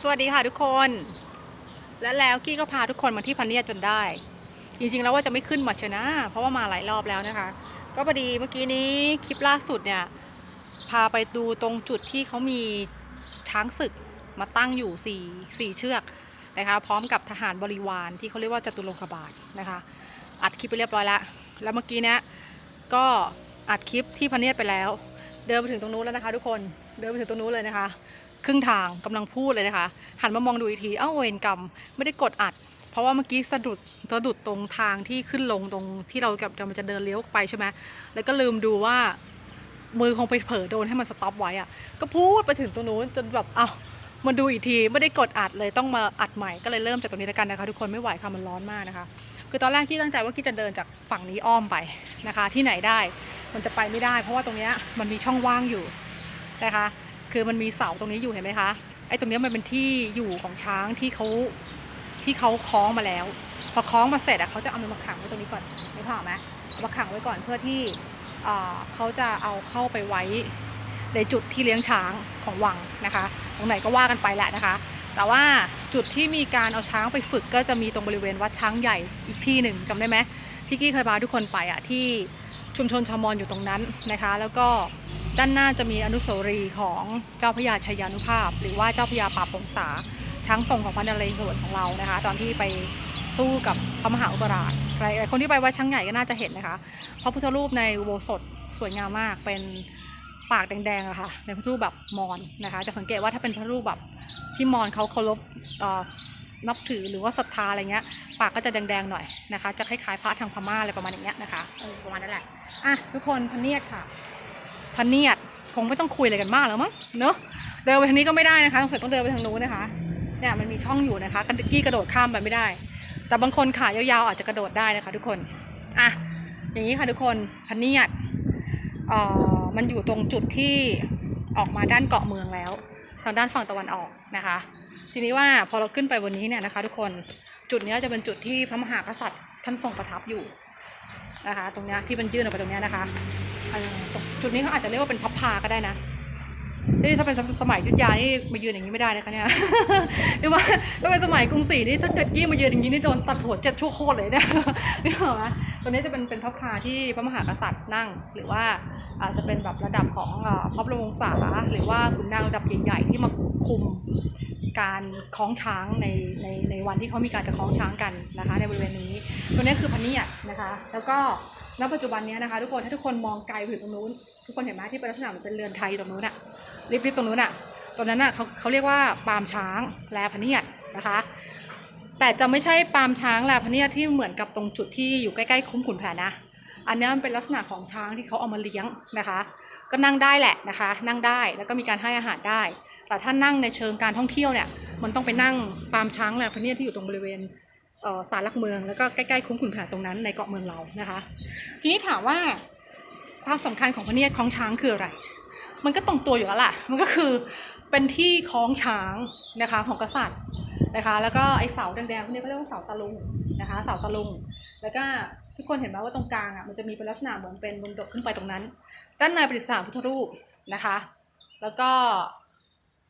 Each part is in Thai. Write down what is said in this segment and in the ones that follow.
สวัสดีค่ะทุกคน และแล้วกี้ก็พาทุกคนมาที่พันเนียจนได้ จริงๆแล้วว่าจะไม่ขึ้นมาชนะ เพราะว่ามาหลายรอบแล้วนะคะ ก็พอดีเมื่อกี้นี้คลิปล่าสุดเนี่ย พาไปดูตรงจุดที่เขามีช้างศึกมาตั้งอยู่สี่สี่เชือกนะคะ พร้อมกับทหารบริวารที่เขาเรียกว่าจตุรงคบาทนะคะ อัดคลิปไปเรียบร้อยแล้ว แล้วเมื่อกี้เนี้ยก็อัดคลิปที่พะเนียดไปแล้ว เดินไปถึงตรงนู้นแล้วนะคะ ทุกคนเดินไปถึงตรงนู้นเลยนะคะ ครึ่งทางกำลังพูดเลยนะคะ หันมามองดูอีกทีเอ้าเวรกรรมไม่ได้กดอัด เพราะว่าเมื่อกี้สะดุดสะดุดตรงทางที่ขึ้นลงตรงที่เรากับจะเดินเลี้ยวไปใช่ไหมแล้วก็ลืมดูว่ามือคงไปเผลอโดนให้มันสต็อปไว้อะก็พูดไปถึงตรงนู้นจนแบบเอ้ามาดูอีกทีไม่ได้กดอัดเลยต้องมาอัดใหม่ก็เลยเริ่มจากตรงนี้แล้วกันนะคะ ทุกคนไม่ไหวค่ะมันร้อนมากนะคะ คือตอนแรกที่ตั้งใจว่าที่จะเดินจากฝั่งนี้อ้อมไปนะคะ ที่ไหนได้มันจะไปไม่ได้ เพราะว่าตรงเนี้ยมันมีช่องว่างอยู่นะคะ คือมันมีเสาตรงนี้อยู่เห็นไหมคะไอ้ตรงนี้มันเป็นที่อยู่ของช้างที่เขาที่เขาคล้องมาแล้ว พอคล้องมาเสร็จอะเขาจะเอามันมาขังไว้ตรงนี้ก่อนไม่พอไหมเอามาขังไว้ก่อนเพื่อที่เขาจะเอาเข้าไปไว้ในจุดที่เลี้ยงช้างของวังนะคะ ตรงไหนก็ว่ากันไปแหละนะคะ แต่ว่าจุดที่มีการเอาช้างไปฝึกก็จะมีตรงบริเวณวัดช้างใหญ่อีกที่หนึ่งจำได้ไหมพี่กี้เคยพาทุกคนไปอะที่ชุมชนชาวมอญอยู่ตรงนั้นนะคะ แล้วก็ ด้านหน้าจะมีอนุสาวรีย์ของเจ้าพระยาชัยานุภาพ หรือว่าเจ้าพระยาป่าบพงษาช้างทรงของพระนเรศวรของเรานะคะ ตอนที่ไปสู้กับพระมหาอุปราชใครคนที่ไปวัดช้างใหญ่ก็น่าจะเห็นนะคะพระพุทธรูปในอุโบสถสวยงามมากเป็นปากแดงๆอะค่ะเป็นพระรูปแบบมอญนะคะ จะสังเกตว่าถ้าเป็นพระรูปแบบที่มอญเขาเคารพนับถือหรือว่าศรัทธาอะไรเงี้ย ปากก็จะแดงๆหน่อยนะคะ จะคล้ายๆพระทางพม่าอะไรประมาณอย่างเงี้ยนะคะประมาณนั้นแหละอะทุกคนพเนียดค่ะ พะเนียดคงไม่ต้องคุยอะไรกันมากแล้วมั้งเนอะเดินไปทางนี้ก็ไม่ได้นะคะต้องเสร็จต้องเดินไปทางนู้นนะคะเนี่ยมันมีช่องอยู่นะคะกันกี้กระโดดข้ามไปไม่ได้ แต่บางคนขายาวๆอาจจะกระโดดได้นะคะ ทุกคนอะอย่างนี้ค่ะทุกคนพะเนียดเอ่อมันอยู่ตรงจุดที่ออกมาด้านเกาะเมืองแล้ว ทางด้านฝั่งตะวันออกนะคะ ทีนี้ว่าพอเราขึ้นไปบนนี้เนี่ยนะคะ ทุกคนจุดนี้จะเป็นจุดที่พระมหากษัตริย์ท่านทรงประทับอยู่นะคะ ตรงเนี้ยที่มันยื่นออกไปตรงเนี้ยนะคะ จุดนี้เขาอาจจะเรียกว่าเป็นพับพาก็ได้นะที่ถ้าเป็นสมัยยุทธยานี่มายืนอย่างนี้ไม่ได้นะคะเนี่ยหรือว่าถ้าเป็นสมัยกรุงศรีนี่ถ้าเกิดยี่มายืนอย่างนี้นี่โดนตัดหัวเจ็ดชั่วโคตรเลยเนี่ยนี่เหรอไหมตรงนี้จะเป็นเป็นพับพาที่พระมหากษัตริย์นั่ง หรือว่าอาจจะเป็นแบบระดับของพระบรมวงศาหรือว่าขุนนางระดับใหญ่ๆที่มาคุมการคล้องช้างในในในวันที่เขามีการจะคล้องช้างกันนะคะ ในบริเวณนี้ ตัวนี้คือพันเนียดนะคะ แล้วก็ ณปัจจุบันนี้นะคะทุกคนถ้าทุกคนมองไกลไปถึงตรงนู้น ทุกคนเห็นไหมที่เป็นลักษณะเหมือนเป็นเรือนไทยตรงนู้นอะริบๆตรงนู้นอะตรงนั้นอะเขาเขาเรียกว่าปางช้างแลพเนียดนะคะ แต่จะไม่ใช่ปางช้างแลพเนียดที่เหมือนกับตรงจุดที่อยู่ใกล้ๆคุ้มขุนแผนนะอันนี้มันเป็นลักษณะของช้างที่เขาเอามาเลี้ยงนะคะ ก็นั่งได้แหละนะคะ นั่งได้แล้วก็มีการให้อาหารได้ แต่ถ้านั่งในเชิงการท่องเที่ยวเนี่ยมันต้องไปนั่งปามช้างแลพเนียดที่อยู่ตรงบริเวณ ศาลหลักเมืองแล้วก็ใกล้ๆคุ้มขุนแผนตรงนั้นในเกาะเมืองเรานะคะ ทีนี้ถามว่าความสำคัญของพระเนียดคล้องช้างคืออะไร มันก็ตรงตัวอยู่แล้วล่ะ มันก็คือเป็นที่คล้องช้างนะคะของกษัตริย์นะคะ แล้วก็ไอเสาแดงๆพวกนี้เขาเรียกว่าเสาตะลุงนะคะเสาตะลุง แล้วก็ทุกคนเห็นไหมว่าตรงกลางอะมันจะมีเป็นลักษณะเหมือนเป็นบนดกขึ้นไปตรงนั้น ด้านในประดิษฐานพุทธรูปนะคะ แล้วก็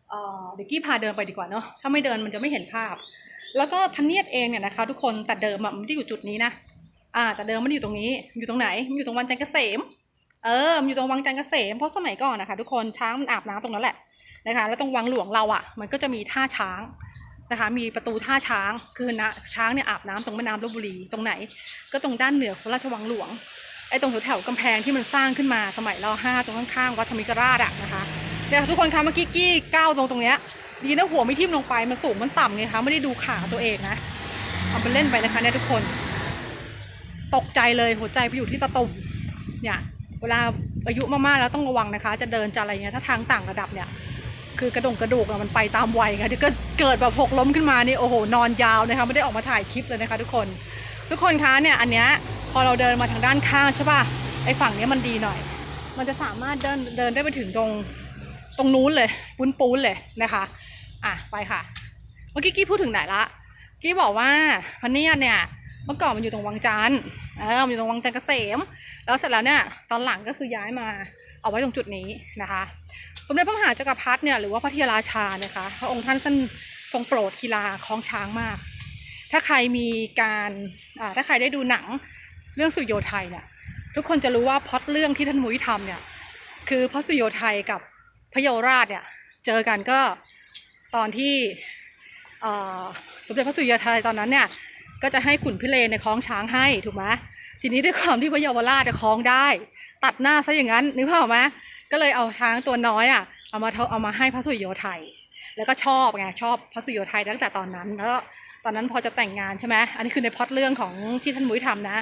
เอ่อเดี๋ยวกี้พาเดินไปดีกว่าเนาะถ้าไม่เดินมันจะไม่เห็นภาพ แล้วก็พันเนียดเองเนี่ยนะคะ ทุกคนแต่เดิมอะมันไม่ได้อยู่จุดนี้นะอ่าแต่เดิมมันอยู่ตรงนี้ อยู่ตรงไหนมันอยู่ตรงวันจันทร์เกษม เออมันอยู่ตรงวังจันทร์เกษมเพราะสมัยก่อนนะคะ ทุกคนช้างมันอาบน้ำตรงนั้นแหละนะคะ แล้วตรงวังหลวงเราอะมันก็จะมีท่าช้างนะคะ มีประตูท่าช้างคือนะช้างเนี่ยอาบน้ำตรงแม่น้ำลบบุรีตรงไหน ก็ตรงด้านเหนือของราชวังหลวงไอ้ตรงแถวๆกำแพงที่มันสร้างขึ้นมาสมัยรห้าตรงข้างๆวัดธรรมิกราชอะนะคะเดี๋ยวทุกคนคะเมื่อกี้กี้ก้าวตรงตรงเนี้ย ดีนะหัวไม่ทิ่มลงไปมันสูงมันต่ำไงคะไม่ได้ดูขาตัวเองนะเอาไปเล่นไปนะคะเนี่ยทุกคน ตกใจเลยหัวใจไปอยู่ที่ตะตุ่มเนี่ยเวลาอายุมากๆแล้วต้องระวังนะคะ จะเดินจะอะไรเงี้ยถ้าทางต่างระดับเนี่ย คือกระดงกระดูกอะมันไปตามวัยค่ะเดี๋ยวก็เกิดแบบหกล้มขึ้นมานี่โอ้โหนอนยาวนะคะไม่ได้ออกมาถ่ายคลิปเลยนะคะ ทุกคน ทุกคนคะเนี่ยอันเนี้ยพอเราเดินมาทางด้านข้างใช่ป่ะไอ้ฝั่งเนี้ยมันดีหน่อย มันจะสามารถเดินเดินได้ไปถึงตรงตรงนู้นเลยปุ้นปูนเลยนะคะ อะไปค่ะ เมื่อกี้กี้พูดถึงไหนละ กี้บอกว่าพันเนียดเนี่ยเมื่อก่อนมันอยู่ตรงวังจันทร์เออมันอยู่ตรงวังจันทร์เกษม แล้วเสร็จแล้วเนี่ยตอนหลังก็คือย้ายมาเอาไว้ตรงจุดนี้นะคะ สมเด็จพระมหาจักรพรรดิเนี่ยหรือว่าพระเทราชานะคะ พระองค์ท่านท่านทรงโปรดกีฬาคล้องช้างมาก ถ้าใครมีการอ่าถ้าใครได้ดูหนังเรื่องสุโยไทยเนี่ยทุกคนจะรู้ว่าพอตเรื่องที่ท่านมุ้ยทำเนี่ยคือพระสุโยไทยกับพระเยราชเนี่ยเจอกันก็ ตอนที่สมเด็จพระสุริโยไทยตอนนั้นเนี่ยก็จะให้ขุนพิเรนในคล้องช้างให้ถูกไหมทีนี้ด้วยความที่พระเยาวราชจะคล้องได้ ตัดหน้าซะอย่างนั้นนึกภาพออกไหมก็เลยเอาช้างตัวน้อยอะเอามาเอามาให้พระสุริโยไทยแล้วก็ชอบไงชอบพระสุริโยไทยตั้งแต่ตอนนั้นแล้วตอนนั้นพอจะแต่งงานใช่ไหมอันนี้คือในพอตเรื่องของที่ท่านมุ้ยทำนะ